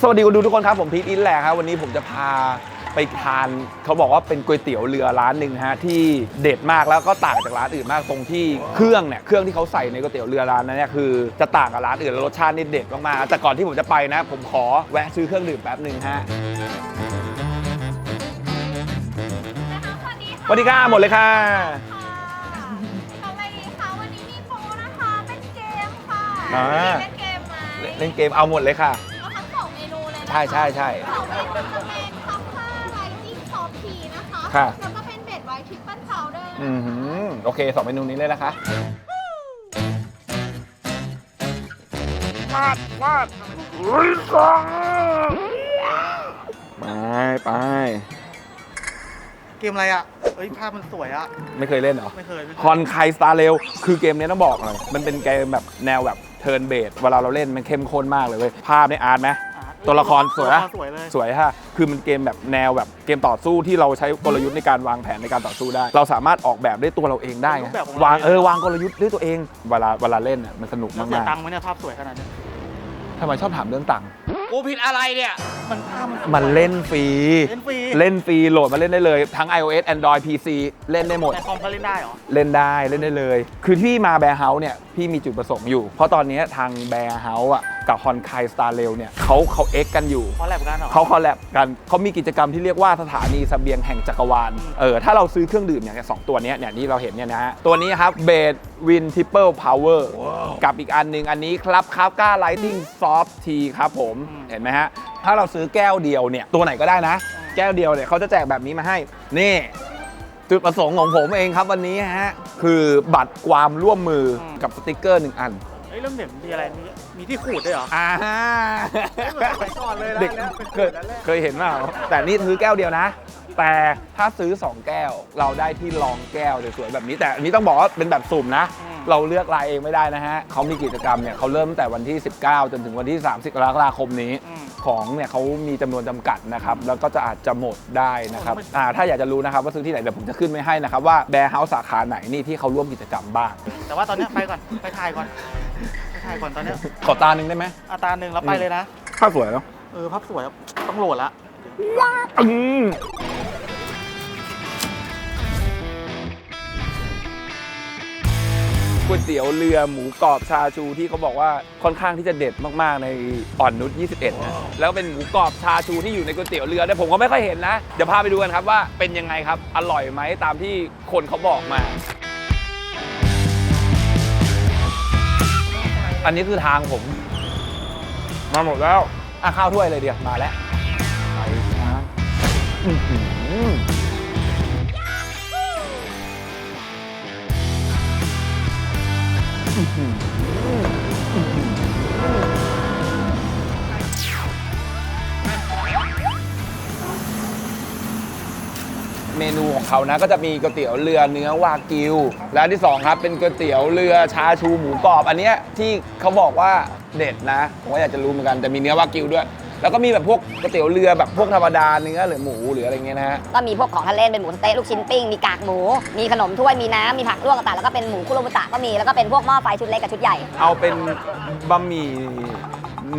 สวัสดีคุณดูทุกคนครับ ผมพีทอินแหละครับวันนี้ผมจะพาไปทานเขาบอกว่าเป็นก๋วยเตี๋ยวเรือร้านหนึ่งฮะที่เด็ดมากแล้วก็ต่างจากร้านอื่นมากตรงที่เครื่องเนี่ยเครื่องที่เขาใส่ในก๋วยเตี๋ยวเรือร้านนั้นเนี่ยคือจะต่างกับร้านอื่นแล้วรสชาตินี่เด็ดมากๆแต่ก่อนที่ผมจะไปนะ ผมขอแวะซื้อเครื่องดื่มแป๊บหนึ่งฮะสวัสดีค่ะสวัสดีค่ะหมดเลยค่ะทำไมดีคะวันนี้มีโปรนะคะเป็นเกมค่ะอ่าเล่นเกมไหมเล่นเกมเอาหมดเลยค่ะ ช่ใช่ใช่สองเมนูจะเป็นคัพผ้าไวจิ้งซอฟทีนะคะค่ะ แล้วก็เป็นเบ็ดไวท์ทริปเปิลพาวเดอร์อือหือโอเคสองเมนูนี้เลยนะคะมาดมาดอุ้ยสองไปไปเกมอะไรอะ เอ้ยภาพมันสวยอะ ไม่เคยเล่นเหรอ ไม่เคยไม่เคคอยนไคสตาร์เรลคือเกมนี้ต้องบอกเลยมันเป็นเกมแบบแนวแบบเทิร์นเบสเวลาเราเล่นมันเข้มข้นมากเลยเว้ยภาพในอาร์ตไหมอ่า ตัวละครสวยตัปะละครสวยเลย สวยฮะคือมันเกมแบบแนวแบบเกมต่อสู้ที่เราใช้กลยุทธ์ในการวางแผนในการต่อสู้ได้ เราสามารถออกแบบได้ตัวเราเองได้ไงวางเออวางกลยุทธ์ด้วยตัวเอง เวลาเวลาเล่นอะมันสนุกแล้วมาเสียกตังค์ไหมเนี่ยภาพสวยขนาดเนี้ยๆทำไมชอบถามเรื่องตังค์กูผิดอะไรเนี่ย มันภาพมันสวยมันเล่นฟรี เล่นฟรีเล่นฟรีโหลดมาเล่นได้เลย ทั้ง iOS Android PC เล่นได้หมด แต่คอมก็เล่นได้เหรอ เล่นได้เล่นได้เลย คือที่มาแบร์เฮาส์เนี่ยพี่มีจุดประสงค์อยู่ เพราะตอนนี้ทางแบร์เฮาส์อะ กับฮอนไคสตาร์เรลเนี่ยเขาเขาเอ็กกันอยู่เพราะแลบกันเหรอ เขาคอลแลบกันเขามีกิจกรรมที่เรียกว่าสถานีเสบียงแห่งจักรวาล เออ ถ้าเราซื้อเครื่องดื่มเนี่ยสองตัวเนี้ยเนี่ยที่เราเห็นเนี่ยนะฮะ ตัวนี้ครับเบดวินทิปเปิลพาวเวอร์กับอีกอันหนึ่งอันนี้ครับคาบก้าไลทิงซอฟทีครับผม เห็นไหมฮะ ถ้าเราซื้อแก้วเดียวเนี่ย ตัวไหนก็ได้นะ แก้วเดียวเนี่ยเขาจะแจกแบบนี้มาให้ นี่ จุดประสงค์ของผมเองครับวันนี้ฮะ คือบัตรความร่วมมือกับสติกเกอร์หนึ่งอัน เอ้ยเรื่องเหม็นมีอะไรมีมีที่ขูดด้วยเหรออ่าไปก่อนเลยนะเด็กแล้วเป็นเคยแบบนั้นแหละเคยเห็นเปล่าแต่นี่ซื้อแก้วเดียวนะ แต่ถ้าซื้อ 2 แก้วเราได้ที่รองแก้วสวยๆแบบนี้ แต่อันนี้ต้องบอกว่าเป็นแบบสุ่มนะอืมเราเลือกรายเองไม่ได้นะฮะเขามีกิจกรรมเนี่ยเขาเริ่มตั้งแต่วันที่ 19 จนถึงวันที่ 30กรกฎาคมนี้ อืม ของเนี่ยเขามีจำนวนจำกัดนะครับ แล้วก็จะอาจจะหมดได้นะครับโอ้ไม่อ่าถ้าอยากจะรู้นะครับว่าซื้อที่ไหนเดี๋ยวผมจะขึ้นไว้ให้นะครับว่าแบร์เฮาส์สาขาไหนนี่ที่เขาร่วมกิจกรรมบ้าง แต่ว่าตอนเนี้ยไปก่อนไปถ่ายก่อน ไปถ่ายก่อนตอนเนี้ยขอตาหนึ่งได้ไหมอาตาหนึ่งแล้วไปเลยนะภาพสวยเนาะเออภาพสวยอะต้องโหลดละอืมก๋วยเตี๋ยวเรือหมูกรอบชาชูที่เขาบอกว่าค่อนข้างที่จะเด็ดมากๆในอ่อนนุช21นะแล้วเป็นหมูกรอบชาชูที่อยู่ในก๋วยเตี๋ยวเรือแต่ผมก็ไม่ค่อยเห็นนะ เดี๋ยวพาไปดูกันครับว่าเป็นยังไงครับ อร่อยไหมตามที่คนเขาบอกมา อันนี้คือทางผม มาหมดแล้ว อะข้าวถ้วยเลยเดียวมาแล้วไปครั นูของเขานะก็จะมีก๋วยเตี๋ยวเรือเนื้อวากิว และอันที่สองครับเป็นก๋วยเตี๋ยวเรือชาชูหมูกรอบ อันเนี้ยที่เขาบอกว่าเด็ดนะ ผมก็อยากจะรู้เหมือนกันแต่มีเนื้อวากิวด้วย แล้วก็มีแบบพวกก๋วยเตี๋ยวเรือแบบพวกธรรมดาเนื้อหรือหมูหรืออะไรเงี้ยนะฮะ ก็มีพวกของทะเลเป็นหมูสะเต๊ะลูกชิ้นปิ้ง มีกากหมู มีขนมถ้วย มีน้ำ มีผักลวกต่างๆแล้วก็เป็นหมูคุโรบุตะก็มี แล้วก็เป็นพวกหม้อไฟชุดเล็กกับชุดใหญ่ เอาเป็นบะหมี่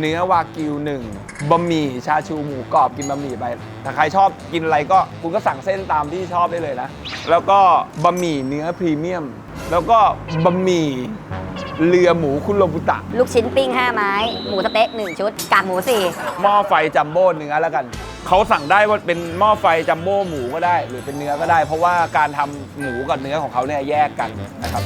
เนื้อวากิวหนึ่งบะหมี่ชาชูหมูกรอบกินบะหมี่ไปถ้าใครชอบกินอะไรก็คุณก็สั่งเส้นตามที่ชอบได้เลยนะ แล้วก็บะหมี่เนื้อพรีเมียม แล้วก็บะหมี่เรือหมูคุโรบุตะ ลูกชิ้นปิ้ง 5 ไม้ หมูสะเต๊ะ 1 ชุด กากหมู4หม้อไฟจัมโบ้เนื้อแล้วกัน เขาสั่งได้ว่าเป็นหม้อไฟจัมโบ้หมูก็ได้ หรือเป็นเนื้อก็ได้ เพราะว่าการทำหมูกับเนื้อของเขาเนี่ยแยกกันนะครับ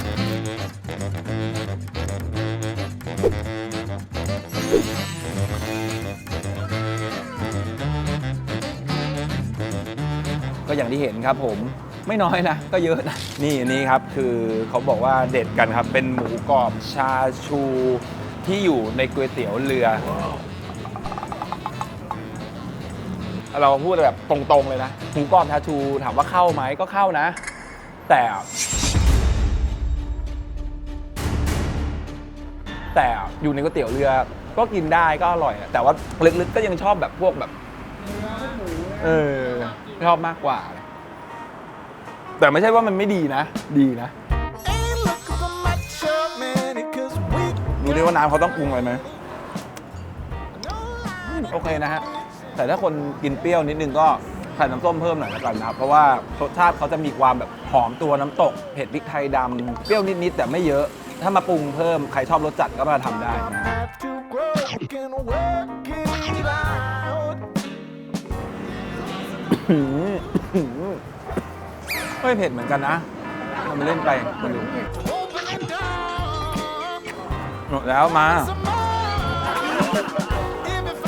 อย่างที่เห็นครับผมไม่น้อยนะ ก็เยอะนะ นี่นี่ครับคือเขาบอกว่าเด็ดกันครับ เป็นหมูกรอบชาชูที่อยู่ในก๋วยเตี๋ยวเรือ เราพูดแบบตรงๆเลยนะหมูกรอบชาชูถามว่าเข้าไหมก็เข้านะ แต่ แต่อยู่ในก๋วยเตี๋ยวเรือก็กินได้ก็อร่อยอะแต่ว่าลึกๆก็ยังชอบแบบพวกแบบ เออ ชอบมากกว่า แต่ไม่ใช่ว่ามันไม่ดีนะ ดีนะดูดิว่าน้ำเขาต้องปรุงอะไรไหมโอเคนะฮะ แต่ถ้าคนกินเปรี้ยวนิดนึงก็ใส่น้ำส้มเพิ่มหน่อยแล้วกันนะครับ เพราะว่ารสชาติเขาจะมีความแบบหอมตัวน้ำตก เผ็ดพริกไทยดำเปรี้ยวนิดๆแต่ไม่เยอะ ถ้ามาปรุงเพิ่ม ใครชอบรสจัดก็มาทำได้นะฮะ have to grow and work เฮ้ยเผ็ดเหมือนกันนะทำมาเล่นไปมาดูหมดแล้วมา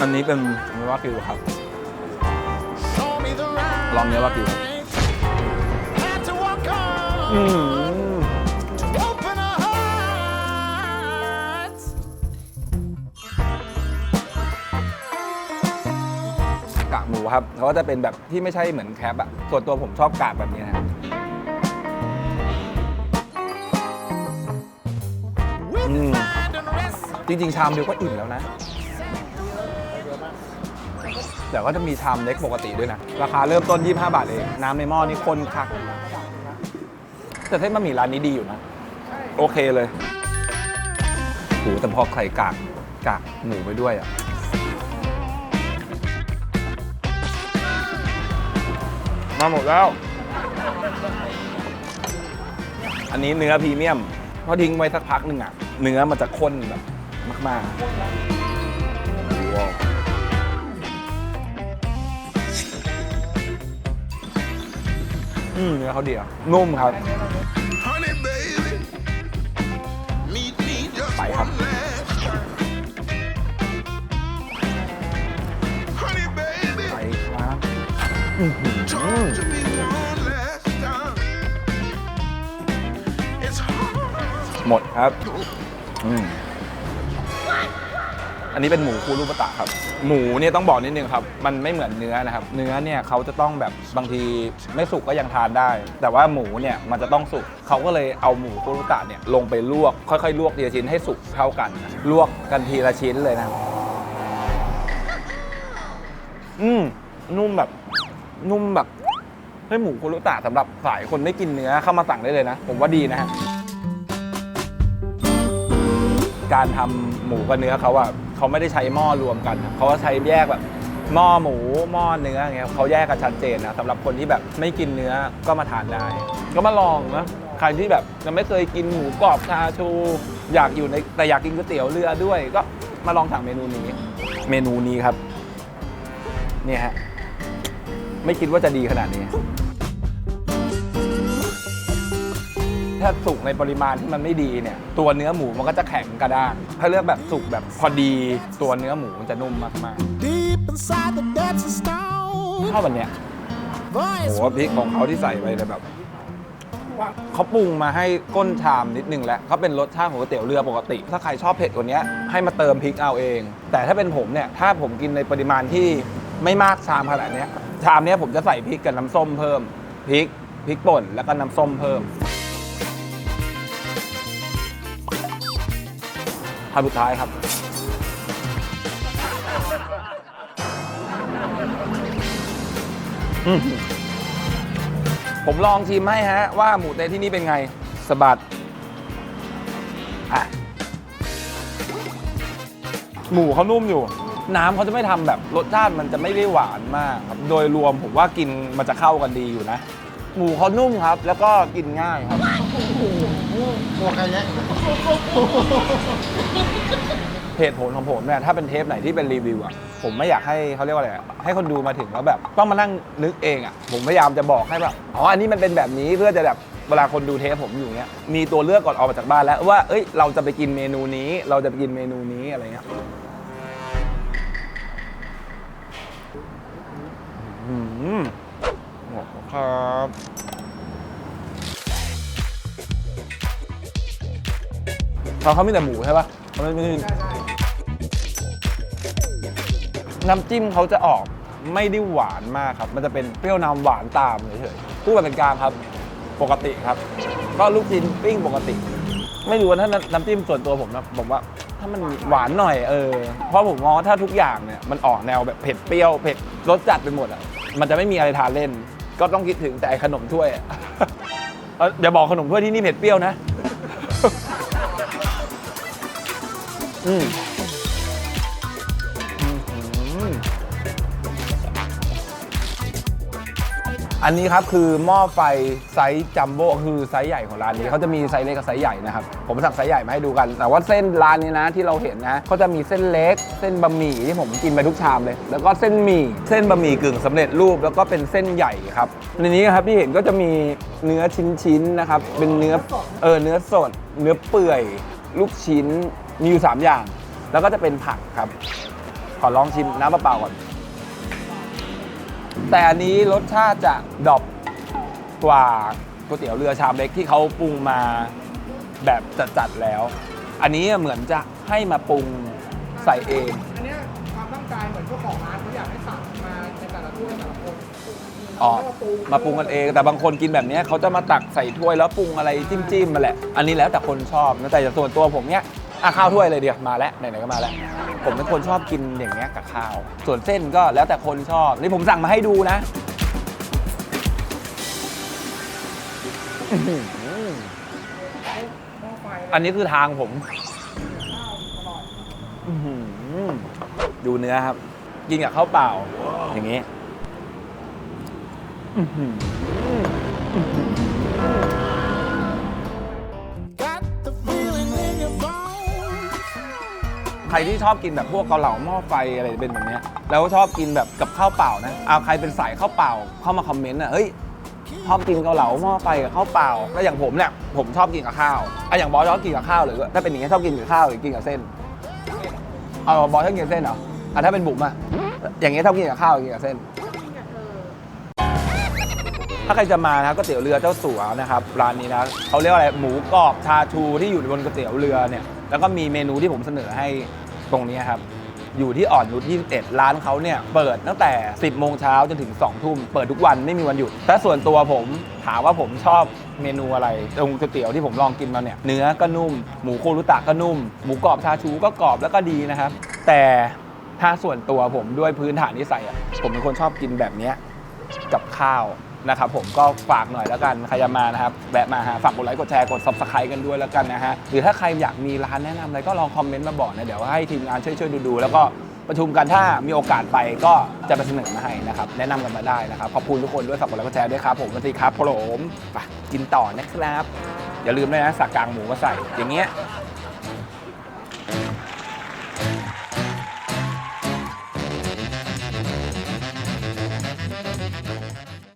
อันนี้เป็นเนื้อวากิวครับ ลองเนื้อวากิวอืม ครับเขาก็จะเป็นแบบที่ไม่ใช่เหมือนแคปอะส่วนตัวผมชอบกากแบบนี้นะครับจริงๆ ชามเดียวก็อิ่มแล้วนะแต่ก็จะมีชามเล็กปกติด้วยนะ ราคาเริ่มต้น 25 บาทเอง น้ำในหม้อนี่ข้นคัก แต่เส้นบะหมี่ร้านนี้ดีอยู่นะ โอเคเลยโหแต่พอใส่กาก กากหมูไปด้วยอะ มาหมดแล้ว อันนี้เนื้อพรีเมียมพอทิ้งไว้สักพักหนึ่งอะ เนื้อมันจะข้นแบบมากๆว้าวอืมเนื้อเขาดีอะนุ่มครับ Honey, baby. Meet me just หมดครับ อืมอันนี้เป็นหมูคูรุปตะครับ หมูเนี่ยต้องบอกนิดนึงครับ มันไม่เหมือนเนื้อนะครับ เนื้อเนี่ยเขาจะต้องแบบบางทีไม่สุกก็ยังทานได้ แต่ว่าหมูเนี่ยมันจะต้องสุกเขาก็เลยเอาหมูคูรุปตะเนี่ยลงไปลวก ค่อยๆ ลวกทีละชิ้นให้สุกเท่ากัน ลวกกันทีละชิ้นเลยนะ อืมนุ่มแบบ นุ่มแบบเฮ้ยหมูคุรุตะสำหรับสายคนไม่กินเนื้อเข้ามาสั่งได้เลยนะ ผมว่าดีนะฮะการทำหมูกับเนื้อเขาอะเขาไม่ได้ใช้หม้อรวมกันเขาก็ใช้แยกแบบหม้อหมูหม้อเนื้ออย่างเงี้ยเขาแยกกันชัดเจนนะสำหรับคนที่แบบไม่กินเนื้อก็มาทานได้ ก็มาลองนะใครที่แบบยังไม่เคยกินหมูกรอบชาชู อยากอยู่ในแต่อยากกินก๋วยเตี๋ยวเรือด้วย ก็มาลองสั่งเมนูนี้ เมนูนี้ครับ เนี่ยฮะ ไม่คิดว่าจะดีขนาดนี้ ถ้าสุกในปริมาณที่มันไม่ดีเนี่ย ตัวเนื้อหมูมันก็จะแข็งกระด้าง ถ้าเลือกแบบสุกแบบพอดีตัวเนื้อหมูมันจะนุ่มมาก Deep inside the depths of ๆ stone. ชอบแบบเนี้ย Voice โหพริกของเขาที่ใส่ไปเลยแบบเขาปรุงมาให้ก้นชามนิดนึงแล้วเขาเป็นรสชาติของก๋วยเตี๋ยวเรือปกติ ถ้าใครชอบเผ็ดกว่านี้ให้มาเติมพริกเอาเอง แต่ถ้าเป็นผมเนี่ย ถ้าผมกินในปริมาณที่ ไม่มากชามขนาดเนี้ยชามเนี้ยผมจะใส่พริกกับน้ำส้มเพิ่มพริกพริกป่นแล้วก็น้ำส้มเพิ่มคำสุดท้ายครับ ผมลองชิมให้ฮะ ว่าหมูเต๊ะที่นี่เป็นไงสะบัดอะหมูเขานุ่มอยู่ น้ำเขาจะไม่ทำแบบรสชาติมันจะไม่ได้หวานมากครับโดยรวมผมว่ากินมันจะเข้ากันดีอยู่นะ หมูเขานุ่มครับ แล้วก็กินง่ายครับเหตุผลของผมเนี่ยถ้าเป็นเทปไหนที่เป็นรีวิวอะผมไม่อยากให้เขาเรียกว่าอะไรอะให้คนดูมาถึงแล้วแบบ ต้องมานั่งนึกเองอะผมพยายามจะบอกให้แบบอ๋ออันนี้มันเป็นแบบนี้เพื่อจะแบบเวลาคนดูเทปผมอยู่เนี้ยมีตัวเลือกก่อนออกมาจากบ้านแล้วว่าเอ้ยเราจะไปกินเมนูนี้ เราจะไปกินเมนูนี้อะไรเงี้ย อืมขอบครับเขาเขามีแต่หมูใช่ปะเขาไม่มีน้ำจิ้มเขาจะออกไม่ได้หวานมากครับ มันจะเป็นเปรี้ยวนำหวานตามเฉยๆพูดแบบเป็นกลางครับ ปกติครับ ก็ลูกชิ้นปิ้งปกติ ไม่รู้ว่าถ้าน้ำจิ้มส่วนตัวผมนะผมว่า ถ้ามันหวานหน่อยเออ เพราะผมมองว่าถ้าทุกอย่างเนี่ยมันออกแนวแบบเผ็ดเปรี้ยวเผ็ดรสจัดไปหมดอะ มันจะไม่มีอะไรทานเล่น ก็ต้องคิดถึงแต่ไอ้ขนมถ้วยอะ เอ้ยอย่าบอกขนมถ้วยที่นี่เผ็ดเปรี้ยวนะ อืมอืม อันนี้ครับคือหม้อไฟไซส์จัมโบ้คือไซส์ใหญ่ของร้านนี้เขาจะมีไซส์เล็กกับไซส์ใหญ่นะครับผมสั่งไซส์ใหญ่มาให้ดูกัน แต่ว่าเส้นร้านนี้นะที่เราเห็นนะเขาจะมีเส้นเล็ก เส้นบะหมี่ที่ผมกินไปทุกชามเลย แล้วก็เส้นหมี่เส้นบะหมี่กึ่งสำเร็จรูปแล้วก็เป็นเส้นใหญ่ครับในนี้ครับที่เห็นก็จะมีเนื้อชิ้นๆนะครับเป็นเนื้อเออเนื้อสด เนื้อเปื่อย ลูกชิ้นมีอยู่สามอย่าง แล้วก็จะเป็นผักครับ ขอลองชิมน้ำเปล่าก่อน แต่อันนี้รสชาติจะดรอปกว่าก๋วยเตี๋ยวเรือชามเล็กที่เขาปรุงมาแบบจัดๆแล้ว อันนี้เหมือนจะให้มาปรุงใส่เอง อันเนี้ยความตั้งใจเหมือนเจ้าของร้านเขาอยากให้สั่งมาในแต่ละถ้วยแต่ละคนอ๋อ มาปรุงกันเอง แต่บางคนกินแบบเนี้ยเขาจะมาตักใส่ถ้วยแล้วปรุงอะไรจิ้มๆมาแหละ อันนี้แล้วแต่คนชอบนะแต่ส่วนตัวผมเนี้ย อะข้าวถ้วยเลยเดียวมาแล้วไหนๆก็มาแล้ว ผมเป็นคนชอบกินอย่างเงี้ยกับข้าว ส่วนเส้นก็แล้วแต่คนชอบนี่ผมสั่งมาให้ดูนะอื้อหืออันนี้คือทางผมอื้อหือดูเนื้อครับ กินกับข้าวเปล่า อย่างนี้อื้อหือ Got ใครที่ชอบกินแบบพวกเกาเหลาหม้อไฟอะไรเป็นแบบเนี้ยแล้วชอบกินแบบกับข้าวเปล่านะเอาใครเป็นสายข้าวเปล่าเข้ามาคอมเมนต์อะเฮ้ยชอบกินเกาเหลาหม้อไฟกับข้าวเปล่าแล้วอย่างผมเนี่ยผมชอบกินกับข้าวอะอย่างบอสชอบกินกับข้าวหรือถ้าเป็นอย่างเงี้ยชอบกินกับข้าวหรือกินกับเส้นเอาบอสชอบกินเส้นเหรออะถ้าเป็นบุ๋มอะอย่างเงี้ยชอบกินกับข้าวหรือกินกับเส้นถ้าใครจะมานะก๋วยเตี๋ยวเรือเจ้าสัวนะครับร้านนี้นะเขาเรียกว่าอะไรหมูกรอบชาชูที่อยู่บนก๋วยเตี๋ยวเรือเนี่ยแล้วก็มีเมนูที่ผมเสนอให้ ตรงนี้ครับ อยู่ที่อ่อนนุช21 ร้านเขาเนี่ยเปิดตั้งแต่ 10 โมงเช้าจนถึง 2 ทุ่ม เปิดทุกวันไม่มีวันหยุด แต่ส่วนตัวผมถามว่าผมชอบเมนูอะไร ตรงก๋วยเตี๋ยวที่ผมลองกินมาเนี่ย เนื้อก็นุ่ม หมูโครุตะก็นุ่ม หมูกรอบชาชูก็กรอบแล้วก็ดีนะครับ แต่ถ้าส่วนตัวผมด้วยพื้นฐานนิสัยอะผมเป็นคนชอบกินแบบเนี้ยกับข้าว นะครับผมก็ฝากหน่อยแล้วกันใครจะมานะครับแวะมาฮะฝากกดไลค์กดแชร์กด subscribe กันด้วยแล้วกันนะฮะหรือถ้าใครอยากมีร้านแนะนำอะไรก็ลองคอมเมนต์มาบอกนะเดี๋ยวให้ทีมงานช่วยๆดูๆแล้วก็ประชุมกันถ้ามีโอกาสไปก็จะไปเสนอมาให้นะครับแนะนำกันมาได้นะครับขอบคุณทุกคนด้วยฝากกดไลค์กดแชร์ด้วยครับผมสวัสดีครับผมไปกินต่อนะครับ อย่าลืมด้วยนะสักกางหมูมาใส่อย่างเงี้ย